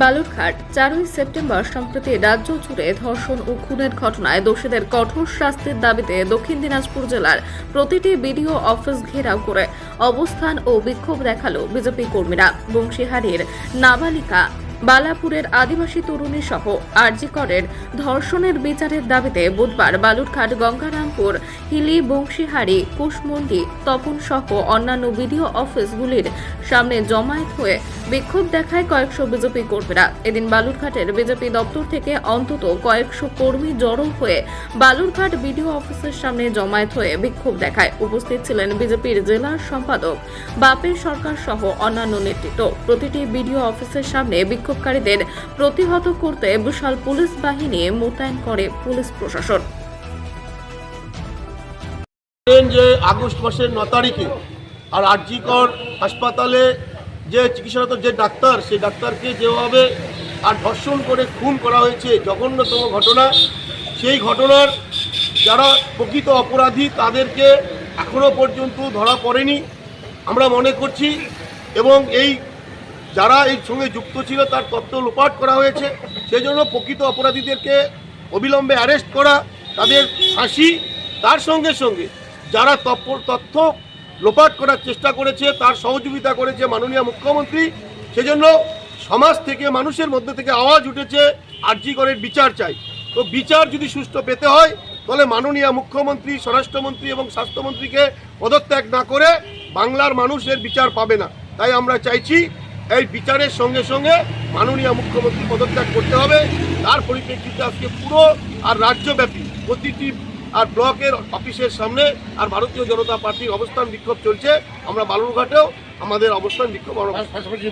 বালুরঘাট, চারই সেপ্টেম্বর সম্প্রতি রাজ্য জুড়ে ধর্ষণ ও খুনের ঘটনায় দোষীদের কঠোর শাস্তির দাবিতে দক্ষিণ দিনাজপুর জেলার প্রতিটি বিডিও অফিস ঘেরাও করে অবস্থান ও বিক্ষোভ দেখাল বিজেপি কর্মীরা। বংশীহারির নাবালিকা বালাপুরের আদিবাসী তরুণী সহ আরজিকরের ধর্ষণের বিচারের দাবিতে বুধবার বালুরঘাট, গঙ্গারামপুর, হিলি, বংশীহারি, কুশমন্ডি, তপন সহ অন্যান্য বিডিও অফিসগুলির সামনে জমায়েত হয়ে বিক্ষোভ দেখায় কয়েকশো বিজেপি কর্মীরা। এদিন বালুরঘাটের বিজেপি দপ্তর থেকে অন্তত কয়েকশো কর্মী জড়ো হয়ে বালুরঘাট বিডিও অফিসের সামনে জমায়েত হয়ে বিক্ষোভ দেখায়। উপস্থিত ছিলেন বিজেপির জেলার সম্পাদক বাপের সরকার সহ অন্যান্য নেতৃত্ব। প্রতিটি বিডিও অফিসের সামনে বিক্ষোভকারীদের প্রতিহত করতে বিশাল পুলিশ বাহিনী মোতায়েন করে পুলিশ প্রশাসন। যে আগস্ট মাসের ন তারিখে আর আরজিকর হাসপাতালে যে চিকিৎসারত যে ডাক্তার, সেই ডাক্তারকে যেভাবে আর ধর্ষণ করে খুন করা হয়েছে, জঘন্যতম ঘটনা, সেই ঘটনার যারা প্রকৃত অপরাধী তাদেরকে এখনও পর্যন্ত ধরা পড়েনি। আমরা মনে করছি এবং এই যারা এই সঙ্গে যুক্ত ছিল, তার তথ্য লোপাট করা হয়েছে। সেজন্য প্রকৃত অপরাধীদেরকে অবিলম্বে অ্যারেস্ট করা, তাদের ফাঁসি, তার সঙ্গে সঙ্গে যারা তথ্য লোপাট করার চেষ্টা করেছে, তার সহযোগিতা করেছে মাননীয় মুখ্যমন্ত্রী। সেজন্য সমাজ থেকে, মানুষের মধ্যে থেকে আওয়াজ উঠেছে, আরজি করের বিচার চাই। তো বিচার যদি সুষ্ঠু পেতে হয়, তাহলে মাননীয় মুখ্যমন্ত্রী, স্বরাষ্ট্রমন্ত্রী এবং স্বাস্থ্যমন্ত্রীকে পদত্যাগ না করে বাংলার মানুষের বিচার পাবে না। তাই আমরা চাইছি এই বিচারের সঙ্গে সঙ্গে মাননীয় মুখ্যমন্ত্রী পদত্যাগ করতে হবে। তার পরিপ্রেক্ষিতে আজকে পুরো আর রাজ্যব্যাপী প্রতিটি আর ব্লকের অফিসের সামনে আর ভারতীয় জনতা পার্টির অবস্থান বিক্ষোভ চলছে। আমরা বালুরঘাটেও আমাদের অবস্থান বিক্ষোভ পাশাপাশি